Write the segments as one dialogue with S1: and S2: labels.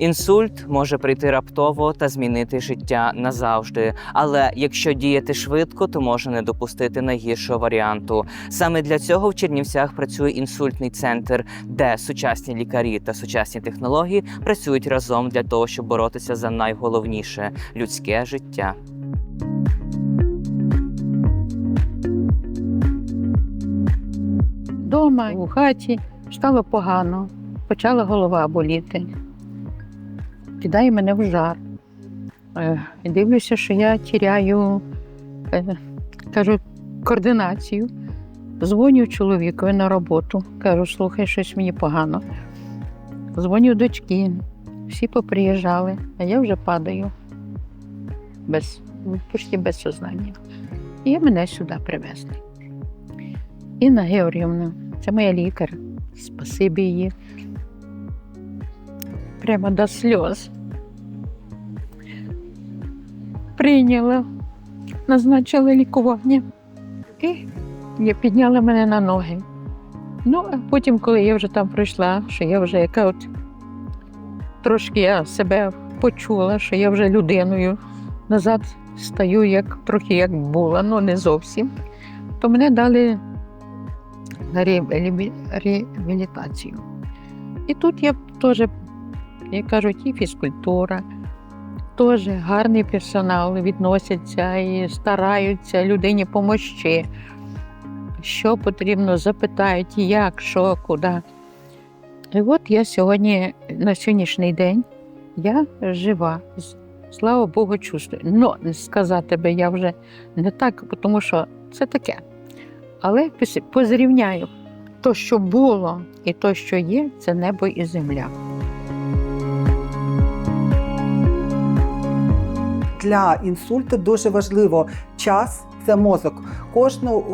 S1: Інсульт може прийти раптово та змінити життя назавжди. Але якщо діяти швидко, то може не допустити найгіршого варіанту. Саме для цього в Чернівцях працює інсультний центр, де сучасні лікарі та сучасні технології працюють разом для того, щоб боротися за найголовніше людське життя.
S2: Дома, у хаті стало погано, почала голова боліти. Кидає мене в жар. Е, Дивлюся, що я тіряю, е, кажу, координацію. Дзвоню чоловікові на роботу. Кажу, слухай, щось мені погано. Дзвоню дочки, всі поприїжджали, а я вже падаю без, почти без сознання. І мене сюди привезли. Інна Георгіївна, це моя лікар. Спасибі їй. Прямо до сльоз. Прийняла, назначила лікування. І підняла мене на ноги. Ну, а потім, коли я вже там пройшла, що я вже яка от трошки я себе почула, що я вже людиною назад стаю, як трохи як була, ну не зовсім, то мене дали на реабілітацію. І тут я теж, як кажуть, і фізкультура, теж гарний персонал відносяться і стараються людині допомогти. Що потрібно, запитають, як, що, куди. І от я сьогодні, на сьогоднішній день, я жива. Слава Богу, чувствую. Ну, сказати би я вже не так, тому що це таке. Але позрівняю то, що було, і то, що є, це небо і земля.
S3: Для інсульту дуже важливо час. Це мозок. Кожну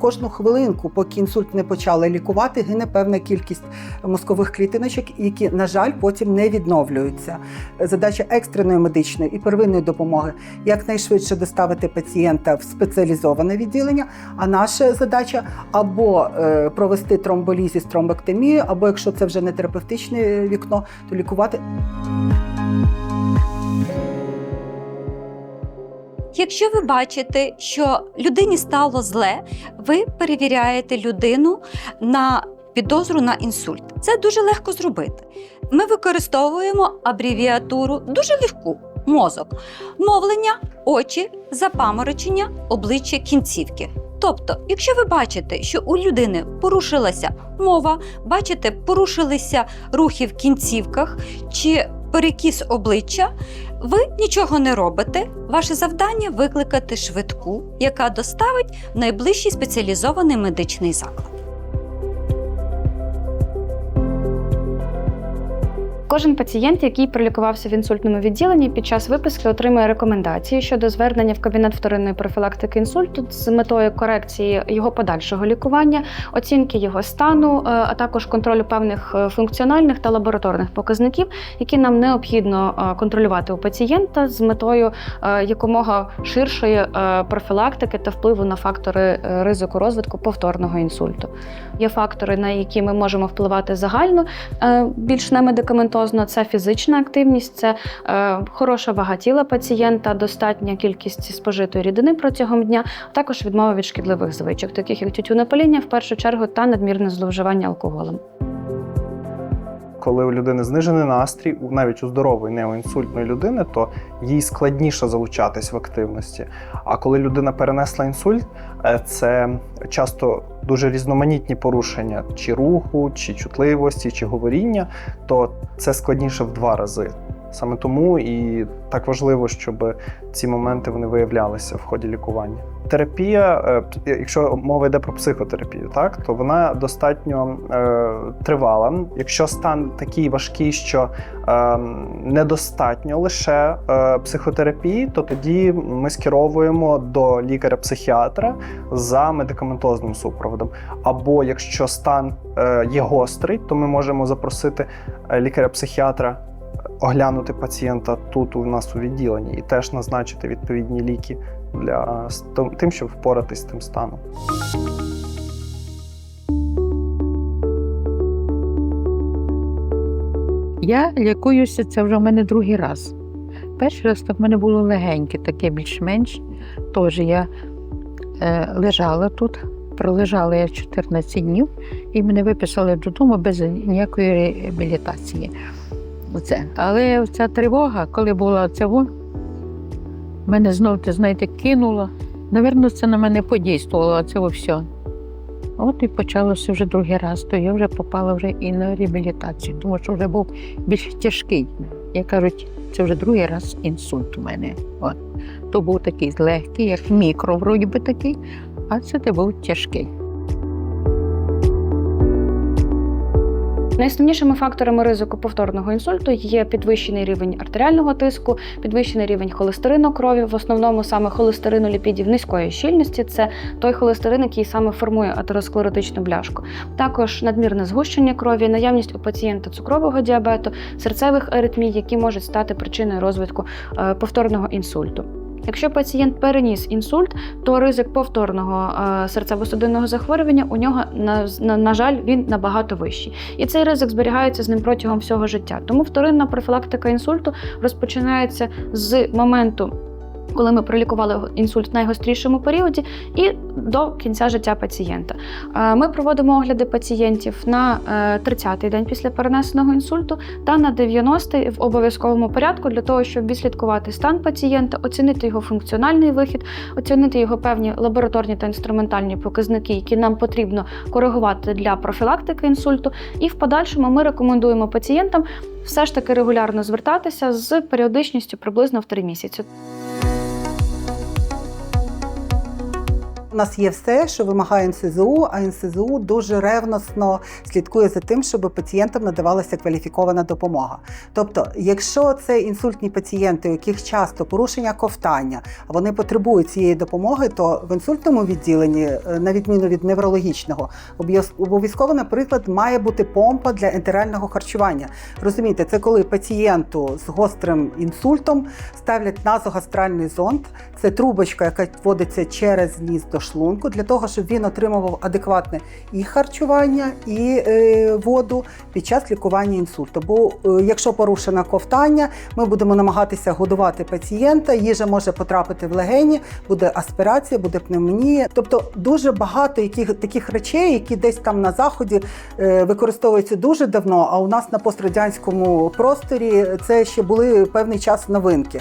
S3: кожну хвилинку, поки інсульт не почали лікувати, гине певна кількість мозкових клітиночок, які, на жаль, потім не відновлюються. Задача екстреної медичної і первинної допомоги якнайшвидше доставити пацієнта в спеціалізоване відділення. А наша задача або е, провести тромболізіс, тромбектомію, або якщо це вже не терапевтичне вікно, то лікувати
S4: Якщо ви бачите, що людині стало зле, ви перевіряєте людину на підозру на інсульт. Це дуже легко зробити. Ми використовуємо абревіатуру дуже легку мозок, мовлення, очі, запаморочення, обличчя кінцівки. Тобто, якщо ви бачите, що у людини порушилася мова, бачите, порушилися рухи в кінцівках чи перекіс обличчя, ви нічого не робите. Ваше завдання викликати швидку, яка доставить найближчий спеціалізований медичний заклад.
S5: Кожен пацієнт, який пролікувався в інсультному відділенні, під час виписки отримує рекомендації щодо звернення в кабінет вторинної профілактики інсульту з метою корекції його подальшого лікування, оцінки його стану, е, а також контролю певних е, функціональних та лабораторних показників, які нам необхідно е, контролювати у пацієнта з метою якомога ширшої профілактики та впливу на фактори ризику розвитку повторного інсульту. Є фактори, на які ми можемо впливати загально, е, більш не медикаментозно. Це фізична активність, це е, хороша вага тіла пацієнта, достатня кількість спожитої рідини протягом дня, а також відмова від шкідливих звичок, таких як тютюнопаління в першу чергу та надмірне зловживання алкоголем.
S6: Коли у людини знижений настрій, навіть у здорової неоінсультної людини, то їй складніше залучатись в активності. А коли людина перенесла інсульт, е, це часто дуже різноманітні порушення чи руху, чи чутливості, чи говоріння, то це складніше в два рази. Саме тому і так важливо, щоб ці моменти вони виявлялися в ході лікування. Терапія, е, якщо мова йде про психотерапію, так то вона достатньо е, тривала. Якщо стан такий важкий, що е, недостатньо лише е, психотерапії, то тоді ми скеровуємо до лікаря-психіатра за медикаментозним супроводом. Або якщо стан е, є гострий, то ми можемо запросити е, лікаря-психіатра оглянути пацієнта тут у нас у відділенні і теж назначити відповідні ліки для тим- щоб впоратись з тим станом.
S2: Я лікуюся, це вже в мене другий раз. Перший раз так в мене було легеньке, таке більш-менш. Теж я е, лежала тут, пролежала я 14 днів і мене виписали додому без ніякої реабілітації. Оце. Але ця тривога, коли була во, мене знов, ти знаєте, кинуло. Навірно, це на мене подействувало, це все. От і почалося вже другий раз, то я вже попала вже і на реабілітацію, тому що вже був більш тяжкий. Як кажуть, це вже другий раз інсульт у мене. От. То був такий легкий, як мікро, вроді би такий, а це був тяжкий.
S5: Найосновнішими факторами ризику повторного інсульту є підвищений рівень артеріального тиску, підвищений рівень холестерину крові, в основному саме холестерину ліпідів низької щільності. Це той холестерин, який саме формує атеросклеротичну бляшку. Також надмірне згущення крові, наявність у пацієнта цукрового діабету, серцевих аритмій, які можуть стати причиною розвитку е, повторного інсульту. Якщо пацієнт переніс інсульт, то ризик повторного е, серцево-судинного захворювання у нього на, на, на жаль він набагато вищий. І цей ризик зберігається з ним протягом всього життя. Тому вторинна профілактика інсульту розпочинається з моменту. Коли ми пролікували інсульт в найгострішому періоді, і до кінця життя пацієнта. Е, Ми проводимо огляди пацієнтів на е, 30-й день після перенесеного інсульту та на 90-й в обов'язковому порядку для того, щоб відслідкувати стан пацієнта, оцінити його функціональний вихід, оцінити його певні лабораторні та інструментальні показники, які нам потрібно коригувати для профілактики інсульту. І в подальшому ми рекомендуємо пацієнтам все ж таки регулярно звертатися з періодичністю приблизно в 3 місяці.
S3: У нас є все, що вимагає НСЗУ, а НСЗУ дуже ревносно слідкує за тим, щоб пацієнтам надавалася кваліфікована допомога. Тобто, якщо це інсультні пацієнти, у яких часто порушення ковтання, а вони потребують цієї допомоги, то в інсультному відділенні, е, на відміну від неврологічного, обов'яз- обов'язково, наприклад, має бути помпа для ентерального харчування. Розумієте, це коли пацієнту з гострим інсультом ставлять назогастральний зонд. Це трубочка, яка вводиться через ніс до шлунку, для того, щоб він отримував адекватне і харчування, і е, воду під час лікування інсульту. Бо е, якщо порушено ковтання, ми будемо намагатися годувати пацієнта, їжа може потрапити в легені, буде аспірація, буде пневмонія. Тобто дуже багато яких, таких речей, які десь там на заході е, використовуються дуже давно. А у нас на пострадянському просторі це ще були певний час новинки.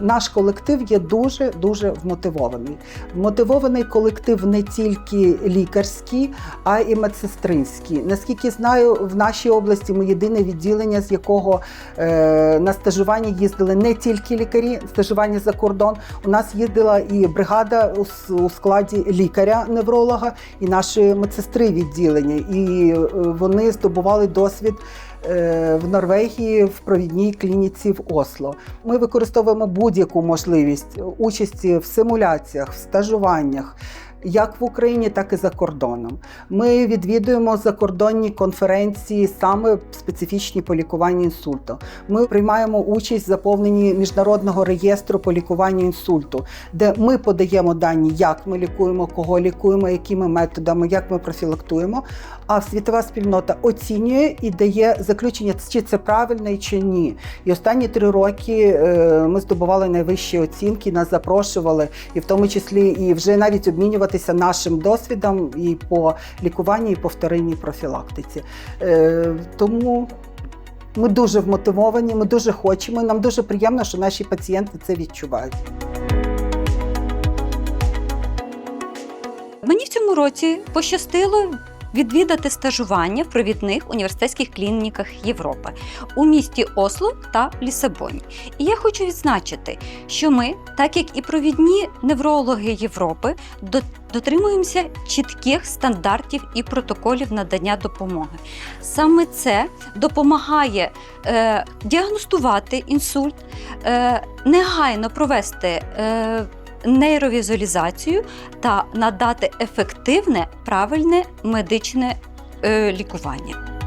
S3: Наш колектив є дуже дуже вмотивований. Вмотивований колектив не тільки лікарський, а й медсестринський. Наскільки знаю, в нашій області ми єдине відділення, з якого е, на стажування їздили не тільки лікарі, стажування за кордон. У нас їздила і бригада у, у складі лікаря-невролога, і наші медсестри відділення. І е, вони здобували досвід в Норвегії в провідній клініці в Осло. Ми використовуємо будь-яку можливість участі в симуляціях, в стажуваннях. Як в Україні, так і за кордоном. Ми відвідуємо закордонні конференції, саме специфічні по лікуванню інсульту. Ми приймаємо участь в заповненні міжнародного реєстру по лікуванню інсульту, де ми подаємо дані, як ми лікуємо, кого лікуємо, якими методами, як ми профілактуємо. А світова спільнота оцінює і дає заключення, чи це правильно чи ні. І останні три роки е, ми здобували найвищі оцінки, нас запрошували, і в тому числі і вже навіть обмінюватися нашим досвідом і по лікуванні, і по вторинній профілактиці. Е, Тому. Ми дуже вмотивовані, ми дуже хочемо. Нам дуже приємно, що наші пацієнти це відчувають.
S4: Мені в цьому році пощастило відвідати стажування в провідних університетських клініках Європи у місті Осло та Лісабоні. І я хочу відзначити, що ми, так як і провідні неврологи Європи, дотримуємося чітких стандартів і протоколів надання допомоги. Саме це допомагає е, діагностувати інсульт, е, негайно провести. Е, Нейровізуалізацію та надати ефективне правильне медичне е, лікування.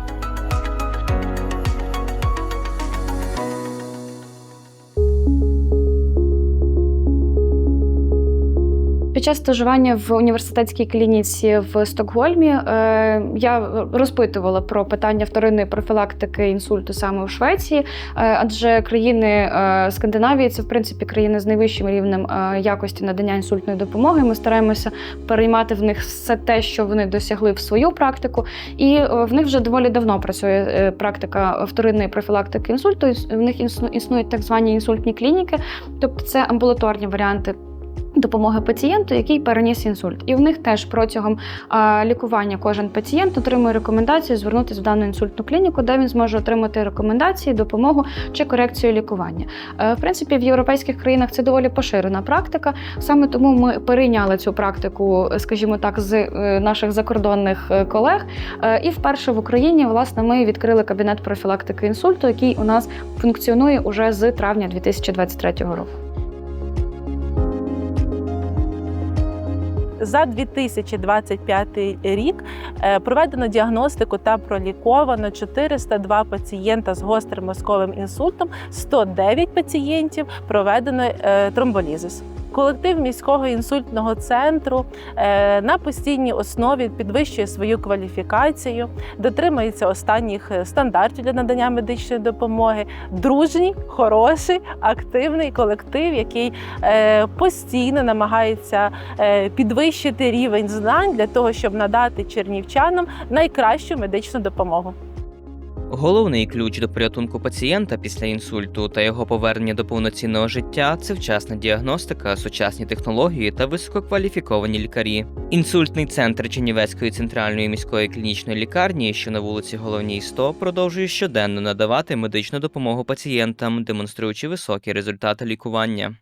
S5: Під час стажування в університетській клініці в Стокгольмі е, я розпитувала про питання вторинної профілактики інсульту саме у Швеції, е, адже країни е, Скандинавії це в принципі країни з найвищим рівнем якості надання інсультної допомоги. Ми стараємося переймати в них все те, що вони досягли в свою практику, і в них вже доволі давно працює практика вторинної профілактики інсульту. В них існу- існують так звані інсультні клініки, тобто це амбулаторні варіанти. Допомоги пацієнту, який переніс інсульт, і в них теж протягом а, лікування кожен пацієнт отримує рекомендацію звернутися в дану інсультну клініку, де він зможе отримати рекомендації, допомогу чи корекцію лікування. Е, в принципі, в європейських країнах це доволі поширена практика. Саме тому ми перейняли цю практику, скажімо так, з е, наших закордонних е, колег. І вперше в Україні власне ми відкрили кабінет профілактики інсульту, який у нас функціонує уже з травня 2023 року.
S7: За 2025 рік е, проведено діагностику та проліковано 402 пацієнта з гострим мозковим інсультом, 109 пацієнтів проведено е, тромболізис. Колектив міського інсультного центру е, на постійній основі підвищує свою кваліфікацію, дотримується останніх е, стандартів для надання медичної допомоги. Дружній, хороший, активний колектив, який е, постійно намагається підвищити рівень знань для того, щоб надати чернівчанам найкращу медичну допомогу.
S1: Головний ключ до порятунку пацієнта після інсульту та його повернення до повноцінного життя це вчасна діагностика, сучасні технології та висококваліфіковані лікарі. Інсультний центр Чернівецької центральної міської клінічної лікарні, що на вулиці Головній 100, продовжує щоденно надавати медичну допомогу пацієнтам, демонструючи високі результати лікування.